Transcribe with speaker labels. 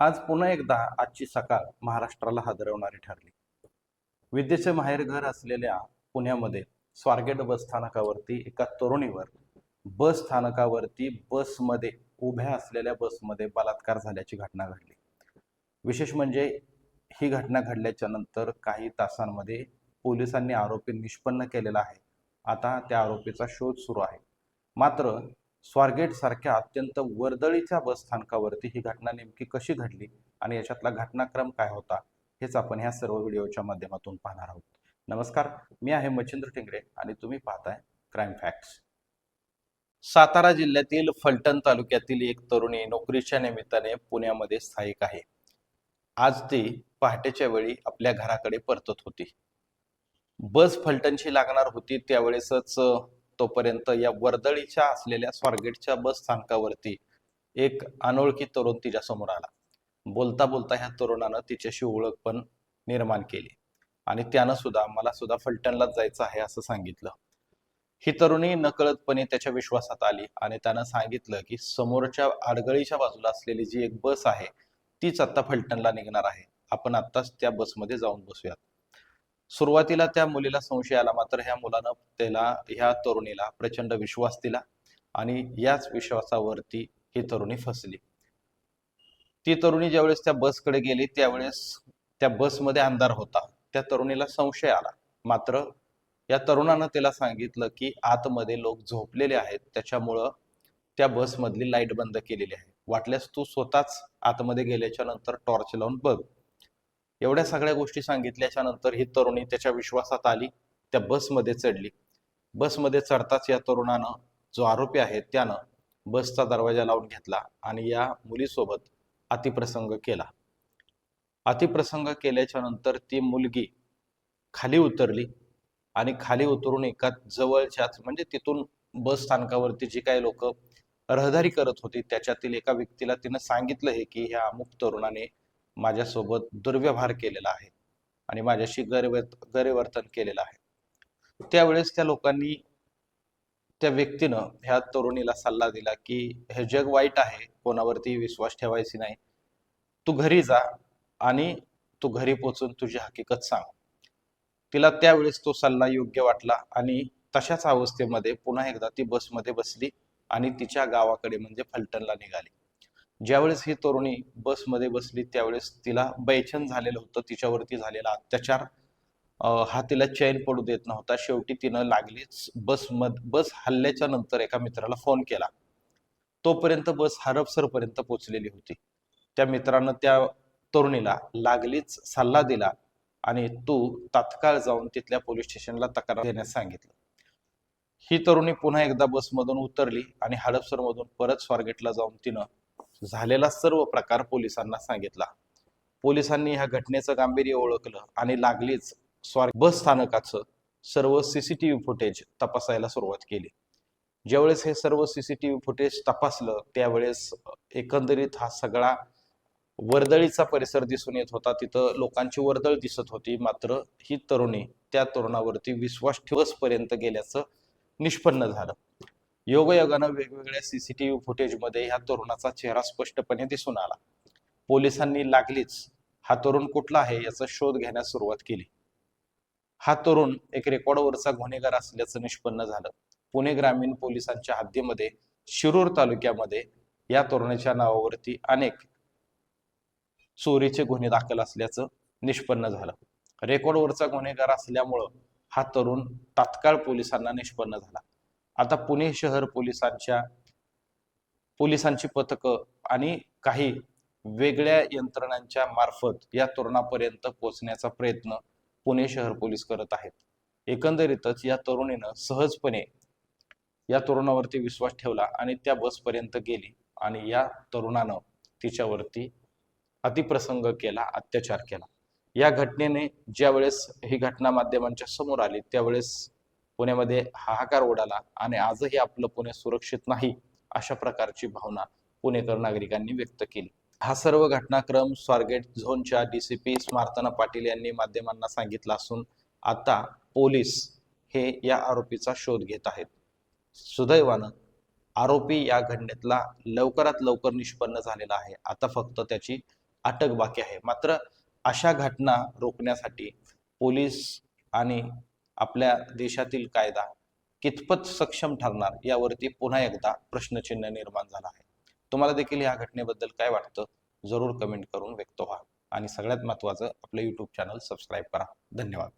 Speaker 1: आज पुन्हा एकदा आजची सकाळ महाराष्ट्राला हादरवणारी ठरली. विद्येचे माहेरघर असलेल्या पुण्यामध्ये स्वारगेट बस स्थानकावरती एका तरुणीवर बस स्थानकावरती बसमध्ये उभ्या असलेल्या बसमध्ये बलात्कार झाल्याची घटना घडली. विशेष म्हणजे ही घटना घडल्याच्या नंतर काही तासांमध्ये पोलिसांनी आरोपी निष्पन्न केलेला आहे. आता त्या आरोपीचा शोध सुरू आहे. मात्र स्वारगेट सारख्या अत्यंत वर्दळीच्या बस स्थानकावरती ही घटना नेमकी कशी घडली आणि याच्यातला घटनाक्रम काय होता हेच आपण ह्या सर्व व्हिडिओच्या माध्यमातून पाहणार आहोत. नमस्कार मी आहे मच्छिंद्र टिंगरे आणि तुम्ही पाहताय क्राईम फॅक्ट्स सातारा जिल्ह्यातील फलटण तालुक्यातील एक तरुणी नोकरीच्या निमित्ताने पुण्यामध्ये स्थायिक आहे. आज ती पहाटेच्या वेळी आपल्या घराकडे परतत होती. बस फलटणची लागणार होती त्यावेळेसच तोपर्यंत या वर्दळीच्या असलेल्या स्वारगेटच्या बस स्थानकावरती एक अनोळखी तरुण तिच्या समोर आला. बोलता बोलता ह्या तरुणानं तिच्याशी ओळख पण निर्माण केली. आणि त्यानं सुद्धा मला सुद्धा फलटणलाच जायचं आहे असं सांगितलं. ही तरुणी नकळतपणे त्याच्या विश्वासात आली आणि त्यानं सांगितलं की समोरच्या आडगळीच्या बाजूला असलेली जी एक बस आहे तीच आता फलटणला निघणार आहे. आपण आत्ताच त्या बसमध्ये जाऊन बसूयात. सुरुवातीला त्या मुलीला संशय आला मात्र ह्या मुलानं त्याला ह्या तरुणीला प्रचंड विश्वास दिला आणि याच विश्वासावरती ही तरुणी फसली. ती तरुणी ज्यावेळेस त्या बसकडे गेली त्यावेळेस त्या बसमध्ये अंधार होता. त्या तरुणीला संशय आला. मात्र या तरुणानं तिला सांगितलं की आतमध्ये लोक झोपलेले आहेत. त्याच्यामुळं त्या बसमधली लाइट बंद केलेली आहे. वाटल्यास तू स्वतःच आतमध्ये गेल्याच्यानंतर टॉर्च लावून बघ. एवढ्या सगळ्या गोष्टी सांगितल्याच्या नंतर ही तरुणी त्याच्या विश्वासात आली त्या बसमध्ये चढली. बसमध्ये चढताच या तरुणानं जो आरोपी आहे त्यानं बसचा दरवाजा लावून घेतला आणि या मुलीसोबत अतिप्रसंग केला. अतिप्रसंग केल्याच्यानंतर ती मुलगी खाली उतरली आणि खाली उतरून एका जवळच्याच म्हणजे तिथून बस स्थानकावरती जी काही लोक रहदारी करत होती त्याच्यातील एका व्यक्तीला तिनं सांगितलं हे की ह्या अमुक तरुणाने माझ्यासोबत दुर्व्यवहार केलेला आहे आणि माझ्याशी गैरवर्त गैरवर्तन केलेलं आहे. त्यावेळेस त्या लोकांनी त्या व्यक्तीनं ह्या तरुणीला सल्ला दिला की हे जग वाईट आहे कोणावरती विश्वास ठेवायची नाही. तू घरी जा आणि तू घरी पोचून तुझी हकीकत सांग. तिला त्यावेळेस तो सल्ला योग्य वाटला आणि तशाच अवस्थेमध्ये पुन्हा एकदा ती बसमध्ये बसली आणि तिच्या गावाकडे म्हणजे फलटणला निघाली. ज्यावेळेस ही तरुणी बसमध्ये बसली त्यावेळेस तिला बैचन झालेलं होतं तिच्यावरती झालेला अत्याचार. हा तिला चैन पडू देत नव्हता. शेवटी तिनं लागलीच बस मध बस हल्ल्याच्या नंतर एका मित्राला फोन केला. तोपर्यंत बस हरपसरपर्यंत पोचलेली होती. त्या मित्रानं त्या तरुणीला लागलीच सल्ला दिला आणि तू तात्काळ जाऊन तिथल्या पोलीस स्टेशनला तक्रार देण्यास सांगितलं. ही तरुणी पुन्हा एकदा बसमधून उतरली आणि हडपसरमधून परत स्वारगेटला जाऊन तिनं झालेला सर्व प्रकार पोलिसांना सांगितला. पोलिसांनी ह्या घटनेचं गांभीर्य ओळखलं आणि लागलीच स्वार बस स्थानकाचं सर्व सीसीटीव्ही फुटेज तपासायला सुरुवात केली. ज्यावेळेस हे सर्व सीसीटीव्ही फुटेज तपासलं त्यावेळेस एकंदरीत हा सगळा वर्दळीचा परिसर दिसून येत होता. तिथं लोकांची वर्दळ दिसत होती. मात्र ही तरुणी त्या तरुणावरती विश्वास ठेवसपर्यंत गेल्याचं निष्पन्न झालं. योगायोगानं वेगवेगळ्या सीसीटीव्ही फुटेजमध्ये ह्या तरुणाचा चेहरा स्पष्टपणे दिसून आला. पोलिसांनी लागलीच. हा तरुण कुठला आहे याचा शोध घेण्यास सुरुवात केली. हा तरुण एक रेकॉर्डवरचा गुन्हेगार असल्याचं निष्पन्न झालं. पुणे ग्रामीण पोलिसांच्या हद्दीमध्ये शिरूर तालुक्यामध्ये या तरुणाच्या नावावरती अनेक चोरीचे गुन्हे दाखल असल्याचं निष्पन्न झालं. रेकॉर्डवरचा गुन्हेगार असल्यामुळं हा तरुण तात्काळ पोलिसांना निष्पन्न झाला. आता पुणे शहर पोलिसांच्या पोलिसांची पथकं आणि काही वेगळ्या यंत्रणांच्या मार्फत या तरुणापर्यंत पोहोचण्याचा प्रयत्न पुणे शहर पोलीस करत आहेत. एकंदरीतच या तरुणीनं सहजपणे या तरुणावरती विश्वास ठेवला आणि त्या बसपर्यंत गेली आणि या तरुणानं तिच्यावरती अतिप्रसंग केला अत्याचार केला. या घटनेने ज्यावेळेस ही घटना माध्यमांच्या समोर आली त्यावेळेस पुण्यामध्ये हाहाकार उडाला आणि आजही आपलं पुणे सुरक्षित नाही अशा प्रकारची भावना पुणेकर नागरिकांनी व्यक्त केली. हा सर्व घटनाक्रम स्वारगेट झोनच्या डीसीपी स्मार्तना पाटील यांनी माध्यमांना सांगितला असून आता पोलीस हे या आरोपीचा शोध घेत आहेत. सुदैवानं आरोपी या घटनेतला लवकरात लवकर निष्पन्न झालेला आहे. आता फक्त त्याची अटक बाकी आहे. मात्र अशा घटना रोखण्यासाठी पोलीस आणि आपल्या देशातील कायदा कितपत सक्षम ठरणार यावरती पुन्हा एकदा प्रश्नचिन्ह निर्माण झाला आहे. तुम्हाला देखील या घटनेबद्दल काय वाटतं जरूर कमेंट करून व्यक्त व्हा. आणि सगळ्यात महत्त्वाचं आपलं यूट्यूब चॅनल सबस्क्राईब करा. धन्यवाद.